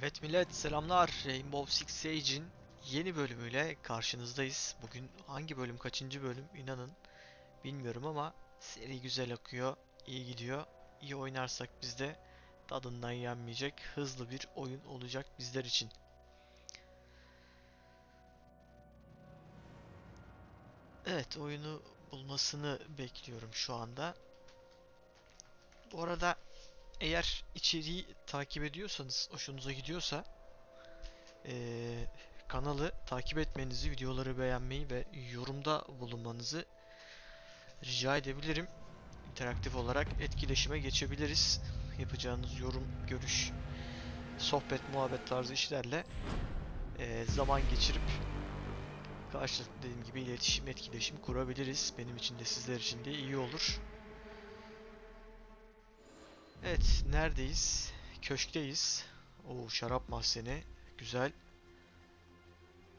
Evet millet selamlar. Rainbow Six Siege'in yeni bölümüyle karşınızdayız. Bugün hangi bölüm kaçıncı bölüm inanın bilmiyorum ama seri güzel akıyor, iyi gidiyor. İyi oynarsak biz de tadından yenmeyecek hızlı bir oyun olacak bizler için. Evet oyunu bulmasını bekliyorum şu anda. Bu arada eğer içeriği takip ediyorsanız, hoşunuza gidiyorsa eee, kanalı takip etmenizi, videoları beğenmeyi ve yorumda bulunmanızı rica edebilirim. İnteraktif olarak etkileşime geçebiliriz. Yapacağınız yorum, görüş, sohbet, muhabbet tarzı işlerle eee, zaman geçirip karşılıklı dediğim gibi iletişim, etkileşim kurabiliriz. Benim için de sizler için de iyi olur. Evet, neredeyiz? Köşkteyiz. Oo, şarap mahzeni. Güzel.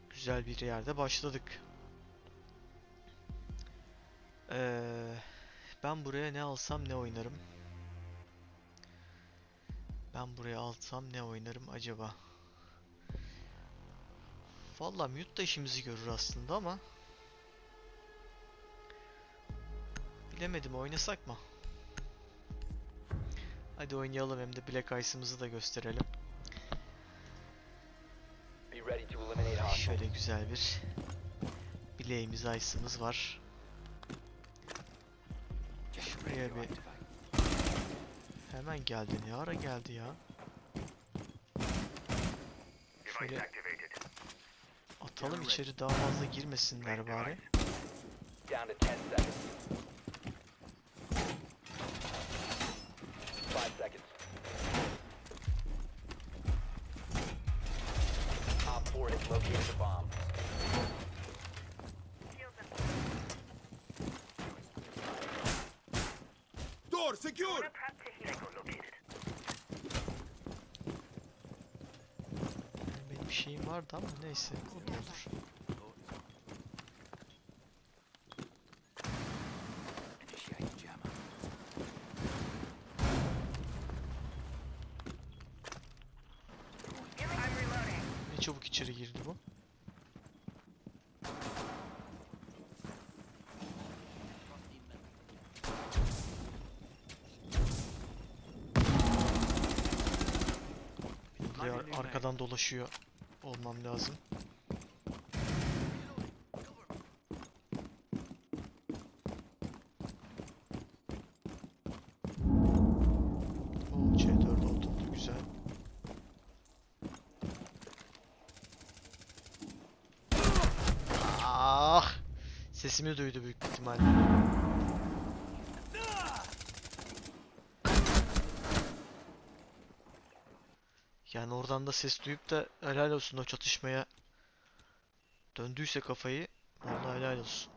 Güzel bir yerde başladık. Ee, ben buraya ne alsam ne oynarım? Ben buraya alsam ne oynarım acaba? Valla mute da işimizi görür aslında ama Bilemedim oynasak mı? Hadi oynayalım hem de Black Ice'ımızı da gösterelim. Şöyle güzel bir bileğimiz Ice'ımız var. Şuraya bir hemen geldi. Ne ara geldi ya? Şöyle atalım içeri daha fazla girmesinler bari. Secure! Benim şeyim vardı ama neyse o da olur. Ne çabuk içeri girdi bu. Benim buraya arkadan dolaşıyor olmam lazım. Oo C4 oturdu güzel. Ah! Sesimi duydu büyük Yani oradan da ses duyup da helal olsun o çatışmaya döndüyse kafayı vallahi helal olsun.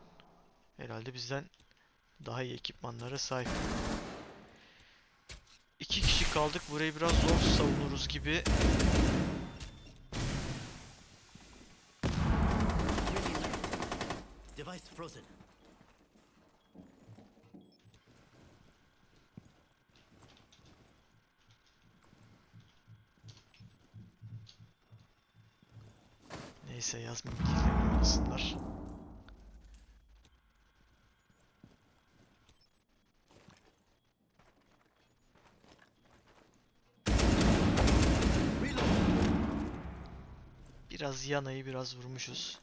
Herhalde bizden daha iyi ekipmanlara sahip. İki kişi kaldık. Burayı biraz zor savunuruz gibi. Device frozen. Neyse yazmayayım bilgilerini oynasınlar. Biraz yanayı biraz vurmuşuz.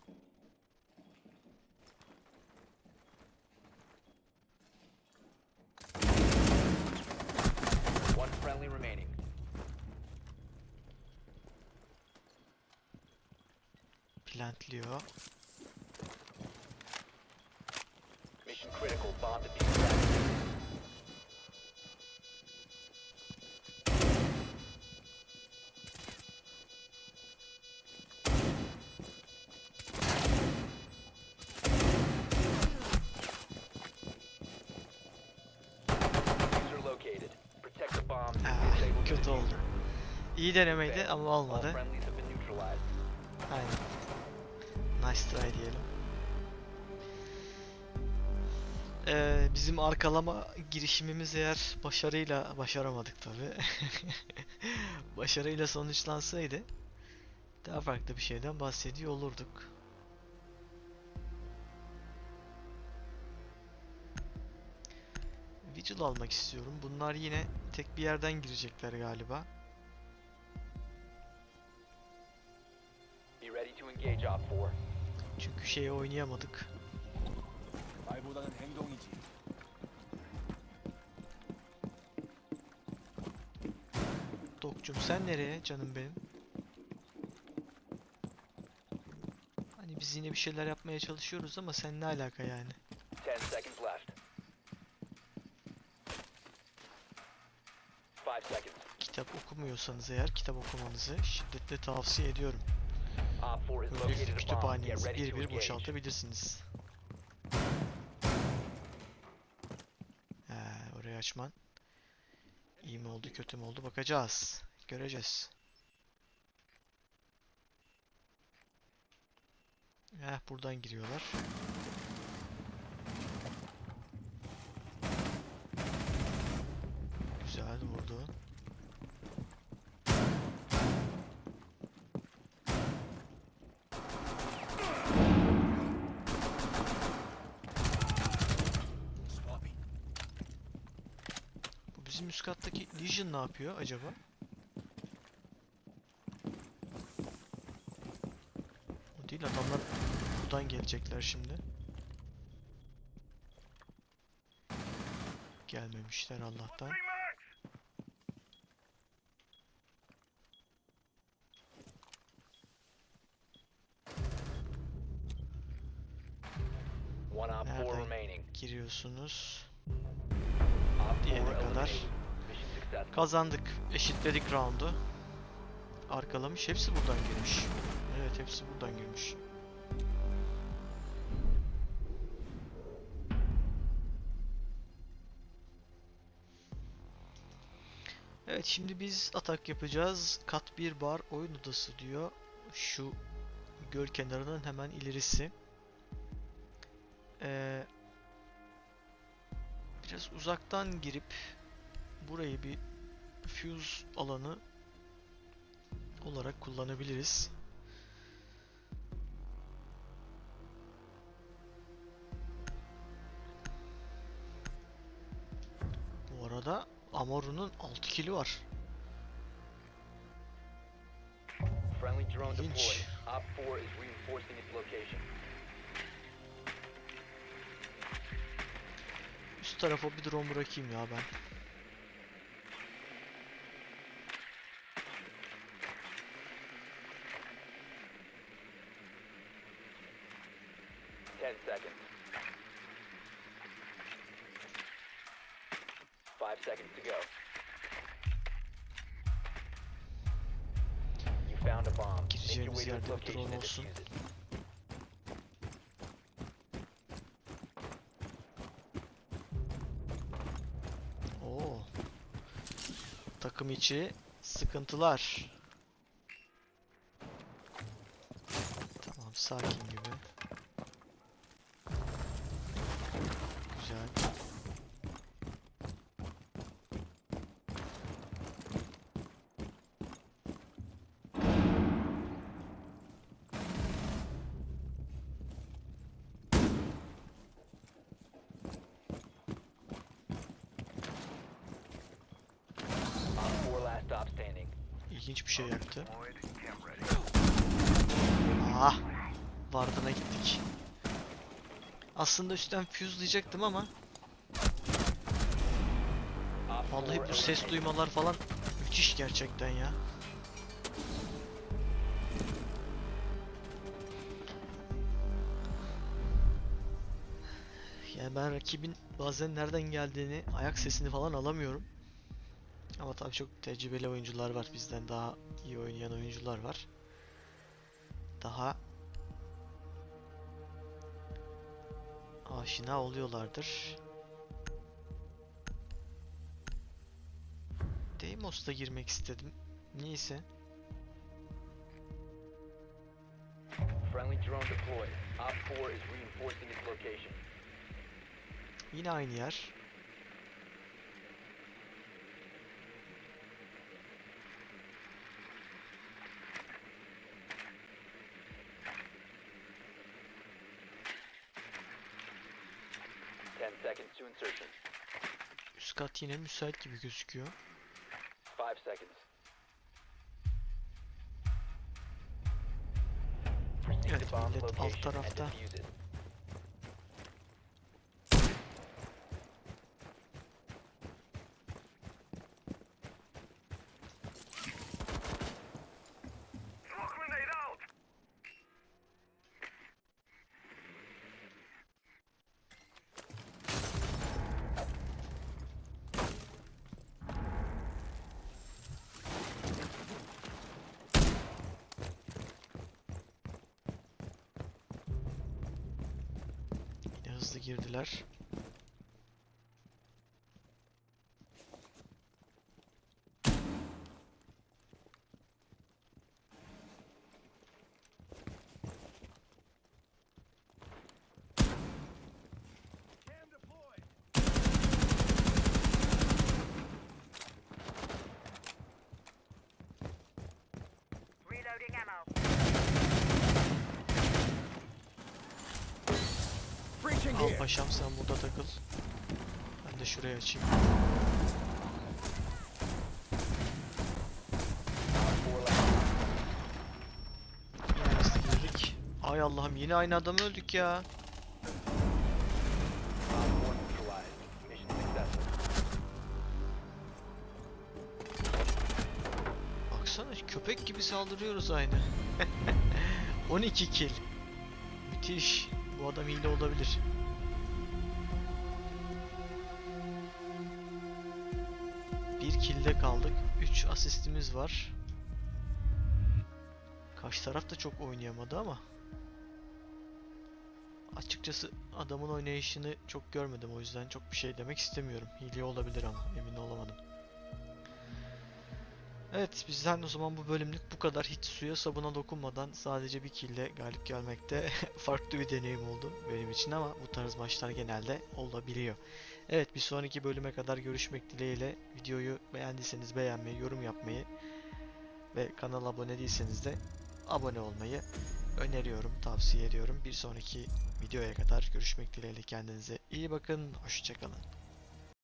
Disable the kötü oldu. İyi denemeydi ama olmadı. Aynen. Nice try diyelim. Ee, bizim arkalama girişimimiz eğer başarıyla başaramadık tabi. başarıyla sonuçlansaydı daha farklı bir şeyden bahsediyor olurduk. Vigil almak istiyorum. Bunlar yine tek bir yerden girecekler galiba. Be ready to engage Op 4. Çünkü şeye oynayamadık. Dokcum sen nereye canım benim? Hani biz yine bir şeyler yapmaya çalışıyoruz ama sen ne alaka yani? Kitap okumuyorsanız eğer kitap okumanızı şiddetle tavsiye ediyorum. Op 4 has Böylece located a bomb. Get kütüphanenizi bir bir boşaltabilirsiniz. He, orayı açman iyi mi oldu kötü mü oldu bakacağız. Göreceğiz. Heh, buradan giriyorlar. Güzel vurdu. Swapping. Bu bizim üst kattaki Legion ne yapıyor acaba? O değil adamlar buradan gelecekler şimdi. Gelmemişler Allah'tan. One Op 4 Nereden? Giriyorsunuz. Op 4 Diyene kadar. Kazandık. Eşitledik roundu. Arkalamış. Hepsi buradan girmiş. Evet hepsi buradan girmiş. Evet şimdi biz atak yapacağız. Kat 1 bar oyun odası diyor. Şu göl kenarının hemen ilerisi. Ee, biraz uzaktan girip burayı bir fuse alanı olarak kullanabiliriz. Bu arada Amoru'nun 6 kili var. Friendly drone deployed. Op 4 is reinforcing its location. Üst tarafa bir drone bırakayım ya ben. Takım içi sıkıntılar. Tamam sakin gibi. Güzel. Op 4 last stop standing. İlginç bir şey yaptı. Ah! Vardına gittik. Aslında üstten fuse'layacaktım ama vallahi 4 bu ses duymalar falan müthiş gerçekten ya. Yani ben rakibin bazen nereden geldiğini, ayak sesini falan alamıyorum. Ama tabii çok tecrübeli oyuncular var. Bizden daha iyi oynayan oyuncular var. Daha aşina oluyorlardır. Deimos'ta girmek istedim. Niyeyse. Friendly drone deployed. Op 4 is reinforcing its location. Yine aynı yer. seconds to insertion. Üst kat yine müsait gibi gözüküyor. Evet, millet alt tarafta. Hızlı girdiler. Al paşam sen burada takıl. Ben de şuraya açayım. Op 4 last. Yine hızlı girdik. Ay Allah'ım yine aynı adamı öldük ya. Op 4 neutralized. Mission successful. Baksana köpek gibi saldırıyoruz aynı. 12 kill. Müthiş. Bu adam hile olabilir. Bir kill'de kaldık. 3 asistimiz var. Karşı taraf da çok oynayamadı ama. Açıkçası adamın oynayışını çok görmedim o yüzden çok bir şey demek istemiyorum. Hile olabilir ama emin olamadım. Evet bizden o zaman bu bölümlük bu kadar. Hiç suya sabuna dokunmadan sadece bir kille galip gelmekte farklı bir deneyim oldu benim için ama bu tarz maçlar genelde olabiliyor. Evet bir sonraki bölüme kadar görüşmek dileğiyle videoyu beğendiyseniz beğenmeyi, yorum yapmayı ve kanala abone değilseniz de abone olmayı öneriyorum, tavsiye ediyorum. Bir sonraki videoya kadar görüşmek dileğiyle kendinize iyi bakın, hoşçakalın.